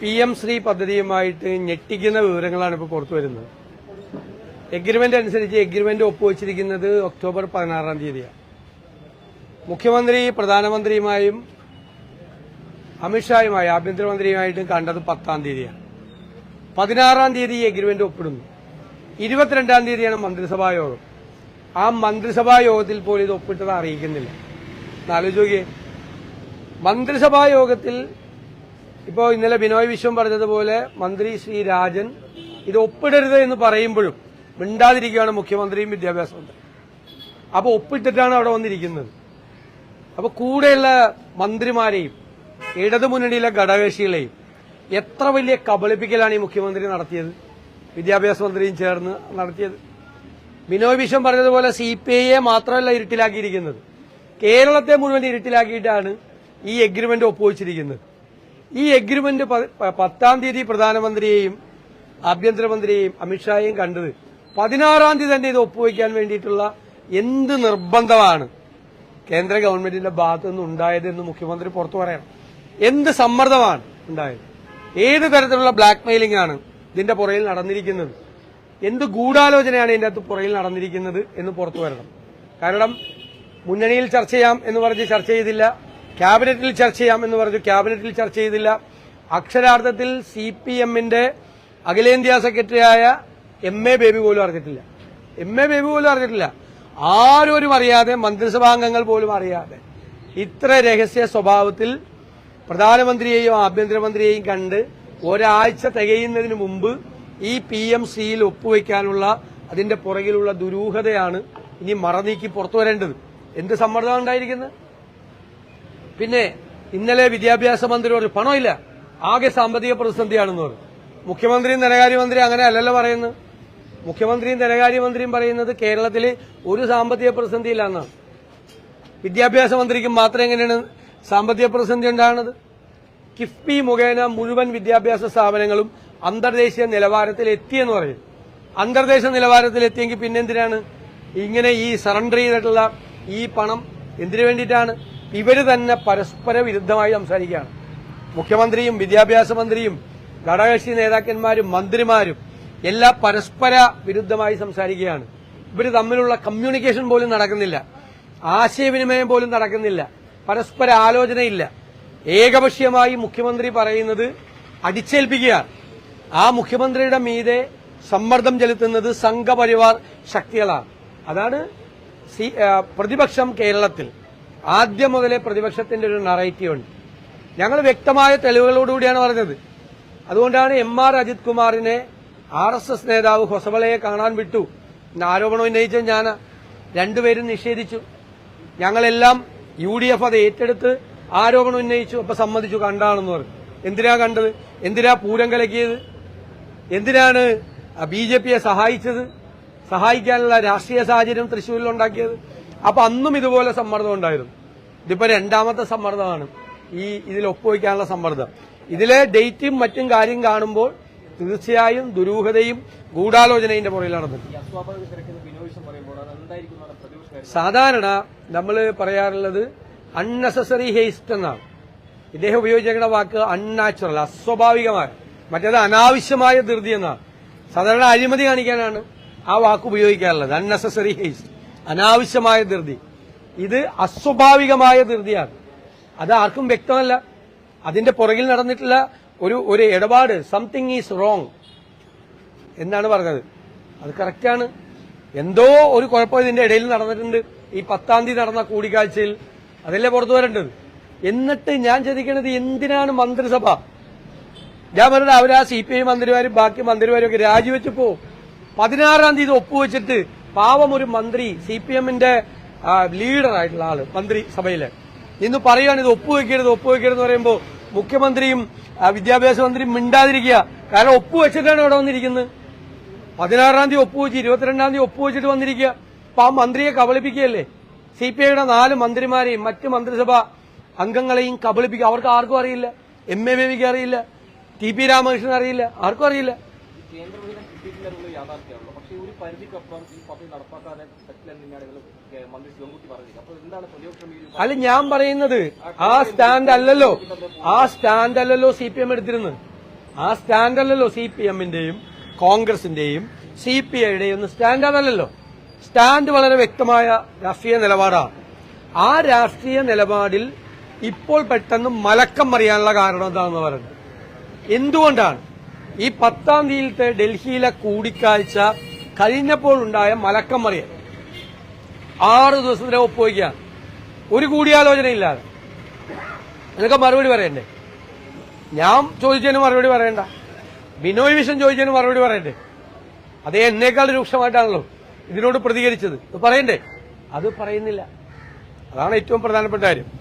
P M Shri പദ്ധതിയുമായിട്ട് ഞെട്ടിക്കുന്ന വിവരങ്ങളാണ് ഇപ്പോൾ പുറത്തു വരുന്നത്. എഗ്രിമെന്റ് അനുസരിച്ച് എഗ്രിമെന്റ് ഒപ്പുവച്ചിരിക്കുന്നത് ഒക്ടോബർ പതിനാറാം തീയതിയാണ്. മുഖ്യമന്ത്രി പ്രധാനമന്ത്രിയുമായും അമിത്ഷായുമായി ആഭ്യന്തരമന്ത്രിയുമായിട്ടും കണ്ടത് പത്താം തീയതിയാണ്. പതിനാറാം തീയതി ഈ എഗ്രിമെന്റ് ഒപ്പിടുന്നു. ഇരുപത്തിരണ്ടാം തീയതിയാണ് മന്ത്രിസഭാ യോഗം. ആ മന്ത്രിസഭാ യോഗത്തിൽ പോലും ഇത് ഒപ്പിട്ടത് അറിയിക്കുന്നില്ല. നോക്കിയേ. മന്ത്രിസഭാ യോഗത്തിൽ ഇപ്പോൾ ഇന്നലെ ബിനോയ് വിശ്വം പറഞ്ഞതുപോലെ മന്ത്രി ശ്രീ രാജൻ ഇത് ഒപ്പിടരുത് എന്ന് പറയുമ്പോഴും മിണ്ടാതിരിക്കുകയാണ് മുഖ്യമന്ത്രിയും വിദ്യാഭ്യാസ മന്ത്രി അപ്പോൾ ഒപ്പിട്ടിട്ടാണ് അവിടെ വന്നിരിക്കുന്നത്. അപ്പോൾ കൂടെയുള്ള മന്ത്രിമാരെയും ഇടതുമുന്നണിയിലെ ഘടകകക്ഷികളെയും എത്ര വലിയ കബളിപ്പിക്കലാണ് ഈ മുഖ്യമന്ത്രി നടത്തിയത് വിദ്യാഭ്യാസ മന്ത്രിയും ചേർന്ന് നടത്തിയത്. ബിനോയ് വിശ്വം പറഞ്ഞതുപോലെ സി പി ഐയെ മാത്രമല്ല ഇരുട്ടിലാക്കിയിരിക്കുന്നത്. കേരളത്തെ മുഴുവൻ ഇരുട്ടിലാക്കിയിട്ടാണ് ഈ എഗ്രിമെന്റ് ഒപ്പുവച്ചിരിക്കുന്നത്. ഈ എഗ്രിമെന്റ് പത്താം തീയതി പ്രധാനമന്ത്രിയെയും ആഭ്യന്തരമന്ത്രിയെയും അമിത്ഷായെയും കണ്ടത് പതിനാറാം തീയതി തന്നെ ഇത് ഒപ്പുവയ്ക്കാൻ വേണ്ടിയിട്ടുള്ള എന്ത് നിർബന്ധമാണ്? കേന്ദ്ര ഗവൺമെന്റിന്റെ ഭാഗത്തു നിന്ന് ഉണ്ടായതെന്ന് മുഖ്യമന്ത്രി പുറത്തു പറയണം. എന്ത് സമ്മർദ്ദമാണ് ഉണ്ടായത്? ഏത് തരത്തിലുള്ള ബ്ലാക്ക് മെയിലിംഗ് ആണ് ഇതിന്റെ പുറയിൽ നടന്നിരിക്കുന്നത്? എന്ത് ഗൂഢാലോചനയാണ് ഇതിന്റെ അകത്ത് പുറയിൽ നടന്നിരിക്കുന്നത് എന്ന് പുറത്തു വരണം. കാരണം മുന്നണിയിൽ ചർച്ച ചെയ്യാം എന്ന് പറഞ്ഞ് ചർച്ച ചെയ്തില്ല. ക്യാബിനറ്റിൽ ചർച്ച ചെയ്യാം എന്ന് പറഞ്ഞു. ക്യാബിനറ്റിൽ ചർച്ച ചെയ്തില്ല. അക്ഷരാർത്ഥത്തിൽ സി പി എമ്മിന്റെ അഖിലേന്ത്യാ സെക്രട്ടറിയായ എം എ ബേബി പോലും അറിഞ്ഞിട്ടില്ല. എം എ ബേബി പോലും അറിഞ്ഞിട്ടില്ല. ആരോരും അറിയാതെ മന്ത്രിസഭാംഗങ്ങൾ പോലും അറിയാതെ ഇത്ര രഹസ്യ സ്വഭാവത്തിൽ പ്രധാനമന്ത്രിയെയും ആഭ്യന്തരമന്ത്രിയെയും കണ്ട് ഒരാഴ്ച തികയുന്നതിന് മുമ്പ് ഈ പി എം സിയിൽ ഒപ്പുവെക്കാനുള്ള അതിന്റെ പുറകിലുള്ള ദുരൂഹതയാണ് ഇനി മറനീക്കി പുറത്തു വരേണ്ടത്. എന്ത് സമ്മർദ്ദമാണ് ഉണ്ടായിരിക്കുന്നത്? പിന്നെ ഇന്നലെ വിദ്യാഭ്യാസ മന്ത്രി പറഞ്ഞു പണമില്ല. ആകെ സാമ്പത്തിക പ്രതിസന്ധിയാണെന്ന് പറഞ്ഞു. മുഖ്യമന്ത്രിയും ധനകാര്യമന്ത്രിയും അങ്ങനെ അല്ലല്ലോ പറയുന്നത് മുഖ്യമന്ത്രിയും ധനകാര്യമന്ത്രിയും പറയുന്നത് കേരളത്തിൽ ഒരു സാമ്പത്തിക പ്രതിസന്ധിയില്ല എന്നാണ്. വിദ്യാഭ്യാസ മന്ത്രിക്കും മാത്രം എങ്ങനെയാണ് സാമ്പത്തിക പ്രതിസന്ധി ഉണ്ടാകുന്നത്? കിഫ്ബി മുഖേന മുഴുവൻ വിദ്യാഭ്യാസ സ്ഥാപനങ്ങളും അന്തർദേശീയ നിലവാരത്തിൽ എത്തിയെന്ന് പറയും. അന്തർദേശീയ നിലവാരത്തിൽ എത്തിയെങ്കിൽ പിന്നെന്തിനാണ്? ഇങ്ങനെ ഈ സറണ്ടർ ചെയ്തിട്ടുള്ള ഈ പണം എന്തിനു വേണ്ടിയിട്ടാണ്? ഇവർ തന്നെ പരസ്പര വിരുദ്ധമായി സംസാരിക്കുകയാണ്. മുഖ്യമന്ത്രിയും വിദ്യാഭ്യാസ മന്ത്രിയും ഘടകകക്ഷി നേതാക്കന്മാരും മന്ത്രിമാരും എല്ലാം പരസ്പര വിരുദ്ധമായി സംസാരിക്കുകയാണ്. ഇവർ തമ്മിലുള്ള കമ്മ്യൂണിക്കേഷൻ പോലും നടക്കുന്നില്ല. ആശയവിനിമയം പോലും നടക്കുന്നില്ല. പരസ്പര ആലോചനയില്ല. ഏകപക്ഷീയമായി മുഖ്യമന്ത്രി പറയുന്നത് അടിച്ചേൽപ്പിക്കുകയാണ്. ആ മുഖ്യമന്ത്രിയുടെ മീതെ സമ്മർദ്ദം ചെലുത്തുന്നത് സംഘപരിവാർ ശക്തികളാണ്. അതാണ് പ്രതിപക്ഷം കേരളത്തിൽ. ആദ്യം മുതലേ പ്രതിപക്ഷത്തിന്റെ ഒരു നറേറ്റീവ് ഉണ്ട്. ഞങ്ങൾ വ്യക്തമായ തെളിവുകളോടുകൂടിയാണ് പറഞ്ഞത്. അതുകൊണ്ടാണ് എം ആർ അജിത് കുമാറിനെ ആർ എസ് എസ് നേതാവ് ഹൊസബളയെ കാണാൻ വിട്ടു. എന്ന ആരോപണം ഉന്നയിച്ച ഞാൻ രണ്ടുപേരും നിഷേധിച്ചു. ഞങ്ങളെല്ലാം യു ഡി എഫ് അത് ഏറ്റെടുത്ത് ആരോപണം ഉന്നയിച്ചു അപ്പൊ സമ്മതിച്ചു. കണ്ടാണെന്ന് പറഞ്ഞു. എന്തിനാ കണ്ടത്? എന്തിനാ പൂരം കലക്കിയത്? എന്തിനാണ് ബി ജെ പിയെ സഹായിച്ചത്? സഹായിക്കാനുള്ള രാഷ്ട്രീയ സാഹചര്യം തൃശൂരിൽ ഉണ്ടാക്കിയത്? അപ്പൊ അന്നും ഇതുപോലെ സമ്മർദ്ദം ഉണ്ടായിരുന്നു. ഇതിപ്പോ രണ്ടാമത്തെ സമ്മർദ്ദമാണ്. ഈ ഇതിൽ ഒപ്പുവയ്ക്കാനുള്ള സമ്മർദ്ദം. ഇതിലെ ഡേറ്റും മറ്റും കാര്യം കാണുമ്പോൾ തീർച്ചയായും ദുരൂഹതയും ഗൂഢാലോചനയുടെ പുറകിൽ എന്നാണ് സാധാരണ നമ്മൾ പറയാറുള്ളത് അൺനെസസറി ഹേസ്റ്റ് എന്നാണ്. ഇദ്ദേഹം ഉപയോഗിച്ചിരിക്കുന്ന വാക്ക് അൺനാച്ചുറൽ അസ്വാഭാവികമായ മറ്റേത് അനാവശ്യമായ ധൃതി എന്നാണ്. സാധാരണ അഴിമതി കാണിക്കാനാണ് ആ വാക്ക് ഉപയോഗിക്കാറുള്ളത്. അൺനെസസറി ഹേസ്റ്റ് അനാവശ്യമായ ധൃതി. ഇത് അസ്വാഭാവികമായ ധൃതിയാണ്. അത് ആർക്കും വ്യക്തമല്ല. അതിന്റെ പുറകിൽ നടന്നിട്ടുള്ള ഒരു ഒരു ഇടപാട് സംതിങ് ഈസ് റോങ് എന്നാണ് പറഞ്ഞത്. അത് കറക്റ്റാണ് എന്തോ ഒരു കുഴപ്പം ഇതിന്റെ ഇടയിൽ നടന്നിട്ടുണ്ട്. ഈ പത്താം തീയതി നടന്ന കൂടിക്കാഴ്ചയിൽ അതല്ലേ പുറത്തു വരേണ്ടത്? എന്നിട്ട് ഞാൻ ചോദിക്കുന്നത് എന്തിനാണ് മന്ത്രിസഭ? ഞാൻ പറഞ്ഞത് അവരാ സി പി ഐ മന്ത്രിമാരും ബാക്കി മന്ത്രിമാരും ഒക്കെ രാജിവെച്ചപ്പോ പതിനാറാം തീയതി ഒപ്പുവെച്ചിട്ട് പാവം ഒരു മന്ത്രി സി പി എമ്മിന്റെ ലീഡറായിട്ടുള്ള ആൾ മന്ത്രിസഭയിലെ ഇന്ന് പറയുകയാണ് ഇത് ഒപ്പുവെക്കരുത് ഒപ്പുവെക്കരുത് എന്ന് പറയുമ്പോൾ മുഖ്യമന്ത്രിയും വിദ്യാഭ്യാസ മന്ത്രിയും മിണ്ടാതിരിക്കുക. കാരണം ഒപ്പുവെച്ചിട്ടാണ് ഇവിടെ വന്നിരിക്കുന്നത്. പതിനാറാം തീയതി ഒപ്പുവെച്ച് ഇരുപത്തിരണ്ടാം തീയതി ഒപ്പുവെച്ചിട്ട് വന്നിരിക്കുക. അപ്പൊ ആ മന്ത്രിയെ കബളിപ്പിക്കുകയല്ലേ? സി പി ഐയുടെ നാല് മന്ത്രിമാരെയും മറ്റ് മന്ത്രിസഭ അംഗങ്ങളെയും കബളിപ്പിക്കുക. അവർക്ക് ആർക്കും അറിയില്ല. എം എ ബേബിക്ക് അറിയില്ല. ടി പി രാമകൃഷ്ണൻ അറിയില്ല. ആർക്കും അറിയില്ല. കേന്ദ്രവിഹിതം കിട്ടിയിട്ടില്ല എന്നുള്ളത് യാഥാർത്ഥ്യമാണല്ലോ. പക്ഷേ ഒരു പരിധിക്കപ്പുറം ഈ പദ്ധതി നടപ്പാക്കാതെ പറ്റില്ലെന്ന് തന്നെയാണ് ഇവർ കേ- മന്ത്രി ശിവൻകുട്ടി പറഞ്ഞത്. അപ്പോൾ എന്താണ് പ്രതിപക്ഷം അല്ല ഞാൻ പറയുന്നത് ആ സ്റ്റാൻഡ് അല്ലല്ലോ ആ സ്റ്റാൻഡ് അല്ലല്ലോ സി പി എം എടുത്തിരുന്നത്. ആ സ്റ്റാൻഡ് അല്ലല്ലോ സി പി എമ്മിന്റെയും കോൺഗ്രസിന്റെയും സി പി ഐയുടെയും ഒന്നും സ്റ്റാൻഡ് അതല്ലല്ലോ സ്റ്റാൻഡ് വളരെ വ്യക്തമായ രാഷ്ട്രീയ നിലപാടാണ്. ആ രാഷ്ട്രീയ നിലപാടിൽ ഇപ്പോൾ പെട്ടെന്ന് മലക്കം മറിയാനുള്ള കാരണം എന്താണെന്ന് പറയുന്നത്? എന്തുകൊണ്ടാണ്? ഈ പത്താം തീയതിയിലത്തെ ഡൽഹിയിലെ കൂടിക്കാഴ്ച കഴിഞ്ഞപ്പോൾ ഉണ്ടായ മലക്കം മറിയൽ ആറ് ദിവസത്തിലെ ഒപ്പുവയ്ക്കുക. ഒരു കൂടിയാലോചനയില്ലാതെ. നിനക്ക് മറുപടി പറയണ്ടേ? ഞാൻ ചോദിച്ചതിന് മറുപടി പറയണ്ട. ബിനോയ് വിഷൻ ചോദിച്ചതിന് മറുപടി പറയണ്ടേ? അതേ എന്നേക്കാൾ രൂക്ഷമായിട്ടാണല്ലോ ഇതിനോട് പ്രതികരിച്ചത്. പറയണ്ടേ? അത് പറയുന്നില്ല. അതാണ് ഏറ്റവും പ്രധാനപ്പെട്ട കാര്യം.